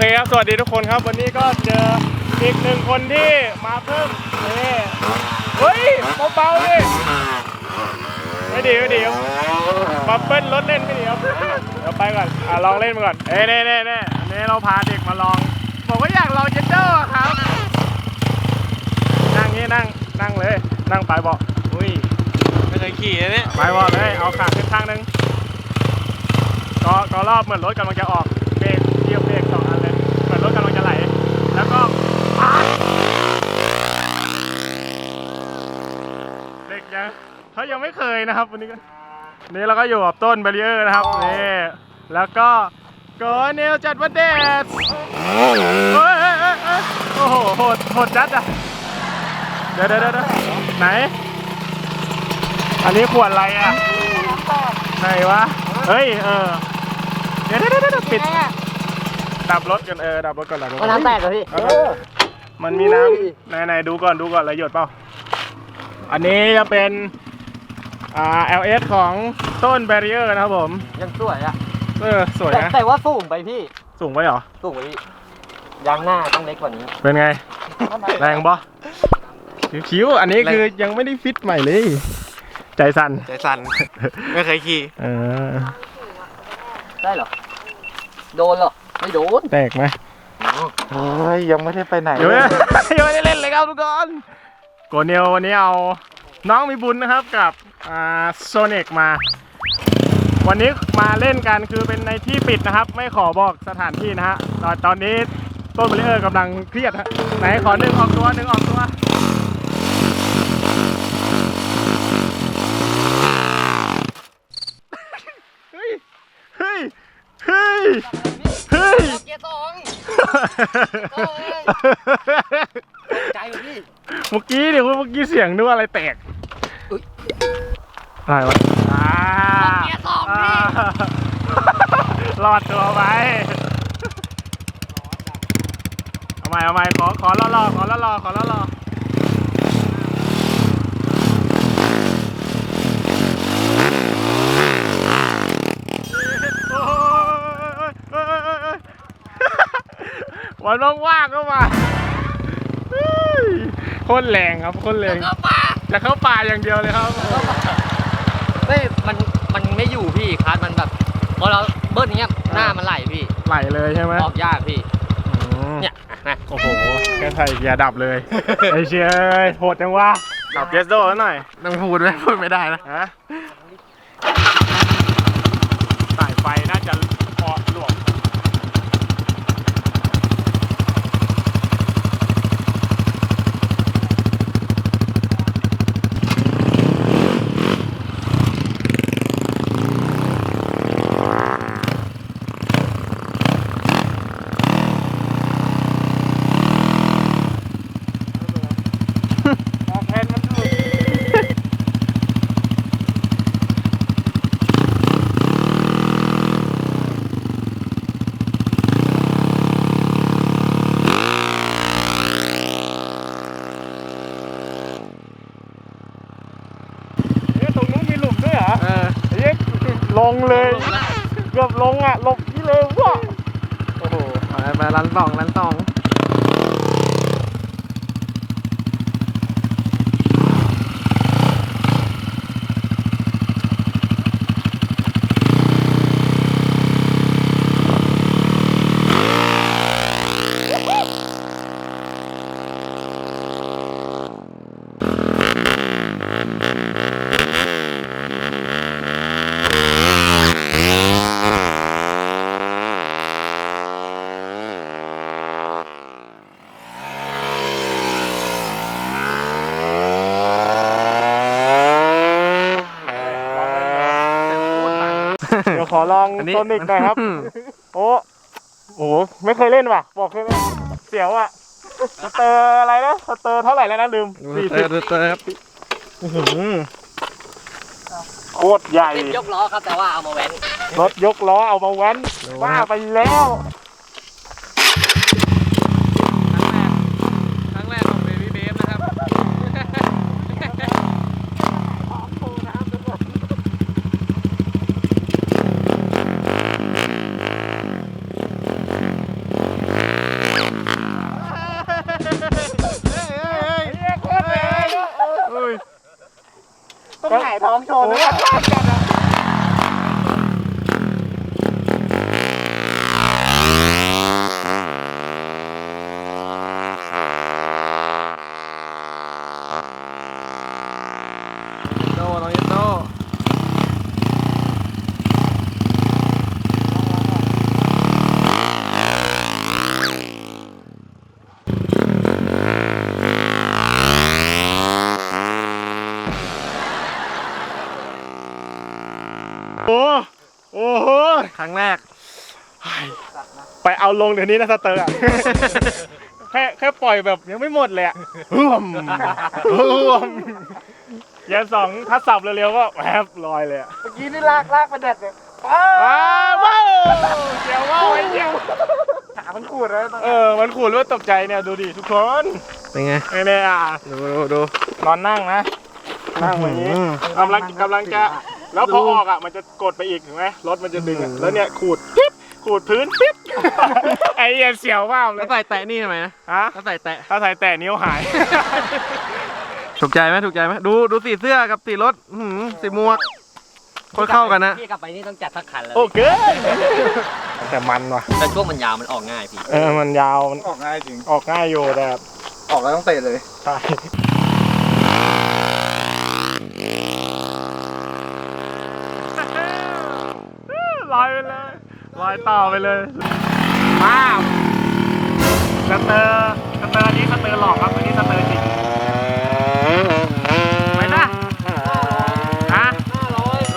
ครับ สวัสดีทุกคนครับ วันนี้ก็เจออีกหนึ่งคนที่มาเพิ่มนี่เฮ้ยเบาๆดิไม่ดีไม่ดีครับมาเปิ้ลรถเล่นไม่ดีครับเดี๋ยวไปก่อนอะลองเล่นมาก่อนเอ้ยเน่เน่เน่อันนี้เราพาเด็กมาลองบอกว่าอยากลองเจนเดอร์ครับ นั่งนี่นั่งนั่งเลย นั่งไปเบาะอุ้ยไม่เคยขี่นะเนี่ยไปเบาะเลยเอาขาขึ้นข้างหนึงก็ก็รอบเหมือนรถกำลังจะออกเบรกเกี่ยวเบรกสองอันเลยเหมือนรถกำลังจะไหล แล้วก็ปาดเด็ก ยังเขายังไม่เคยนะครับวันนี้ก็นี่เราก็อยู่กับต้นเบรีเออร์นะครับนี่แล้วก็โกเนลจัดวันเดสเฮ้ยเฮ้ยเฮ้ยเฮ้ยโอ้โหโหดโหดจัดอะเดี๋ยวเดี๋ยวเดี๋ยวไหน อันนี้ขวดอะไรอะไหนวะเฮ้ยเออเดี๋ยวเดี๋ยวเดี๋ยวเดี๋ยวปิดดับรถกันเออดับรถก่อนดับรถก่มันน้ำแตกเหรอพี่เอาครับมันมีน้ำไหนไหนดูก่อนดูก่อนอะไรหยดเปล่า อันนี้จะเป็นอ่า LS ของต้น Barrier นะครับผม ยังสวยอะเออ สวยแต่นะ แต่ว่าสูงไปพี่ สูงไปเหรอ สูงไปพี่ยางหน้าต้องเล็กกว่านี้ เป็นไง แรงปะคิ้วๆอันนี้คือยังไม่ได้ฟิตใหม่เลย ใจสั่นใจสั่น ไม่เคยขี่เออได้เหรอ โดนเหรอ ไม่โดนแตกไหมโอ้ยยังไม่ได้ไปไหนยังไม่ได้ยังไม่ได้เล่นเลยครับทุกคน โกเนลวันนี้เอาน้องมีบุญนะครับกับอ่าโซเนกมา วันนี้มาเล่นกันคือเป็นในที่ปิดนะครับ ไม่ขอบอกสถานที่นะฮะตอนตอนนี้ต้นบริเออร์กำลังเครียดฮะไหนขอหนึ่งออกตัวหนึ่งออกตัวเฮ้ยเฮ้ยเฮ้ยเฮ้ยเกียร์สอง ใจพี่ เมื่อกี้เดี๋ยวเมื่อกี้เสียงนึ กว่าอะไรแตกอะไรวะอ่าเกียร์สองพี่ รอดตัวไปเอาใหม่เอาใหม่ขอขอรอรอขอรอรอขอรอรอโอ้ยเอ้ยเอ้ยเอ้ยเอ้ยวันว่างๆก็มาเฮ้ยโคตรแรงครับโคตรแรงเข้าป่า จะเข้าป่าอย่างเดียวเลยครับ เฮ้ยมันมันไม่อยู่พี่คาร์ดมันแบบพอเราเบิ้ลอย่างเงี้ยหน้ามันไหลพี่ไหลเลยใช่ไหมออกยากพี่ อืมเนี่ยนะโอ้โหแค่ใส่เกียร์ดับเลย ไอเชียเอ้ยโหดจังวะดับเกสโดแล้วหน่อยต้องพูดไหมพูดไม่ได้นะ ฮะสายไฟน่าจะพอหลวมออกแทนมันหลุด เอ๊ะตรงนู้นมีหลุมด้วยเหรอ เออ เอ๊ะ ลงเลย เกือบลงอะ ลงที่เลยว่ะโอ้โห ไปไปร้านสองร้านสอง ขอลองอันนี้ โซนิกหน่อยครับ โอ้โห ไม่เคยเล่นว่ะ บอกเลยนะเสียวอะ สเตอร์อะไรนะ สเตอร์เท่าไหร่แล้วนะลืมดูสี่เตสิอบร์ดูเตอร์ครับอื้อหือโคตรใหญ่ เป็นยกล้อครับแต่ว่าเอามาแว้นรถยกล้อเอามาแว้นบ้าไปแล้ว ท้องโชว์เลยโครั้งแรก ไปเอาลงเดี๋ยวนี้นะสเตอร์อะ แค่แค่ปล่อยแบบยังไม่หมดเลยอะร่วมร่วมเกียร์สองทัดสับเร็วๆก็แวบลอยเลยอะเมื่อกี้นี่ลากลากมาเด็ดเลยว้าวว้าวเกี่ยวว่าวไอ้เกี่ยวขามันขูดแล้วตอนเออมันขูดแล้วตกใจเนี่ยดูดิทุกคนเป็นไงไอ้เนี่ยอะดูดูดูนอนนั่งนะนั่งแบบนี้อืมกำลังกำลังจะ แล้วพอออกอะมันจะกดไปอีกถูกไหมรถมันจะดึงอะแล้วเนี่ยขูดปิ๊บขูดพื้นปิ๊บไอ้เหี้ยเสียวว่าวเลแล้ยวใส่แตะนี่ทำไมนะฮะแล้วใส่แตะ ถ้าใส่แต่นิ้วหาย ถูกใจไหมถูกใจไหมดูดูสีเสื้อกับสีรถหืมสีหมวกโคนเข้ากันนะพี่กลับไปนี่ต้องจัดสักคันแล้วโอเคแต่มันว่ะ แต่ช่วงมันยาวมันออกง่ายพี่ เออมันยาวมันออกง่ายจริง ออกง่ายอยู่แต่ออกแล้วต้องเตะเลย ใช่ลอยไปเลยลอยต่อไปเลยว้าวสเตอร์สเตอร์อันนี้สเตอร์หลอกครับอันนี้สเตอร์จริงไปนะฮะ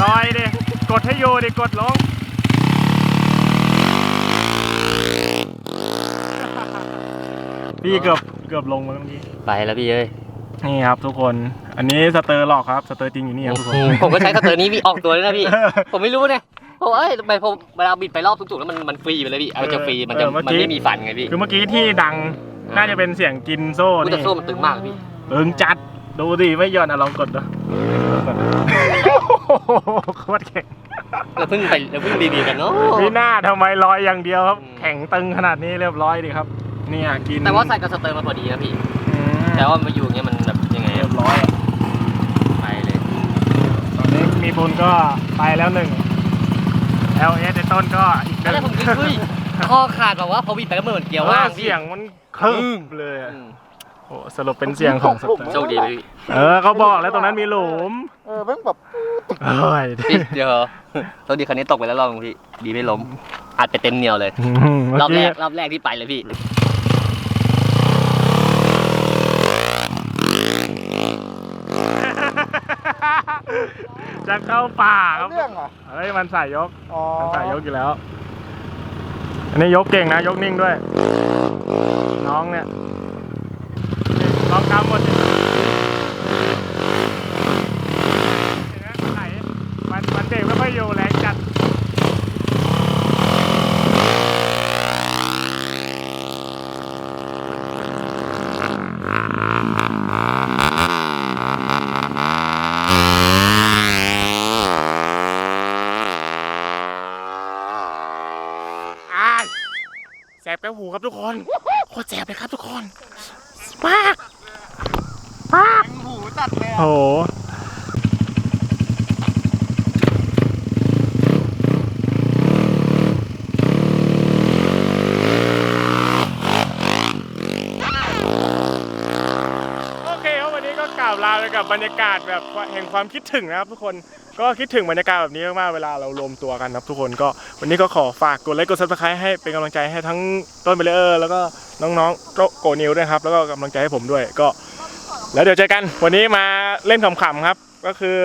ลอยดิกดให้โยดิกดลงพี่เกือบเกือบลงมาเมื่อกี้ไปแล้วพี่เอ้ยนี่ครับทุกคน อันนี้สเตอร์หลอกครับ สเตอร์จริงอยู่นี่ครับทุกคน ผมก็ใช้สเตอร์นี้พี่ออกตัวเลยนะพี่ ผมไม่รู้เนี่ย ผมเอ้ยทำไมผมเวลาบิดไปรอบสูงๆแล้วมันมันฟรีไปเลยพี่เอาจะฟรีมันจะเออเมื่อมันกี้ ไม่มีฟันไงพี่คือเมื่อกี้ที่ดังน่าจะเป็นเสียงกินโซ่กูนี่จะโซ่มันตึงมากพี่ตึงจัดดูดิไม่หย่อนอะลองกดดูโคตรแข็งเราเพิ่งไปเราเพิ่งรีวิวกันเนาะพี่หน้าทำไมลอยอย่างเดียวครับ อืม แข็งตึงขนาดนี้เรียบร้อยดีครับ เนี่ยกินแต่ว่าใส่กับสเตอร์มาพอดีนะพี่ อืมแต่ว่ามาอยู่อย่างเงี้ยมันแบบยังไงเรียบร้อยอะไปเลย ตอนนี้มีบุญก็ไปแล้วหนึ่ง LS ในต้นก็อีกหแล้วนึ่งผมคิดเฮ้ยคอขาดแบบว่าพอบิดไปแล้วมันเหมือนเกียร์ว่างพี่ เสียงมันครึบเลยอะอืม โอ้สรุปเป็นเสียงของสเตอร์โชคดีเลยพี่เออเขาบอกแล้วตรงนั้นมีหลุมเออแม่งแบบเอ้ยพี่เดี๋ยวโชคดีคันนี้ตกไปแล้วรอบนึงพี่ ดีไม่ล้มอัดไปเต็มเหนียวเลยเมื่อรอบแรกี้กรอบแรกที่ไปเลยพี่ จะเข้าป่าครับเรื่องอะเฮ้ยมันสายยกอ๋อมันสายยกอยู่แล้ว อันนี้ยกเก่งนะ ยกนิ่งด้วย น้องเนี่ยลองทำหมด ครับทุกคนโคตรแสบเลยครับทุกคนมากมากหูจัดเลยโอ้โหโอเคครับวันนี้ก็กล่าวลาไปกับบรรยากาศแบบแห่งความคิดถึงนะครับทุกคน ก็คิดถึงบรรยากาศแบบนี้มากๆเวลาเรารวมตัวกันครับทุกคนก็วันนี้ก็ขอฝากกดไลค์กดซับสไครต์ให้เป็นกำลังใจให้ทั้งต้นเบลเลอร์แล้วก็น้องๆโกโกนิวด้วยครับ แล้วก็กำลังใจให้ผมด้วยก็ แล้วเดี๋ยวเจอกัน วันนี้มาเล่นขำๆครับ ก็คือ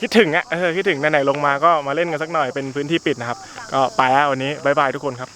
คิดถึงอะเออคิดถึงไหนๆลงมาก็มาเล่นกันสักหน่อยเป็นพื้นที่ปิดนะครับ ก็ไปแล้ววันนี้บายบายทุกคนครับ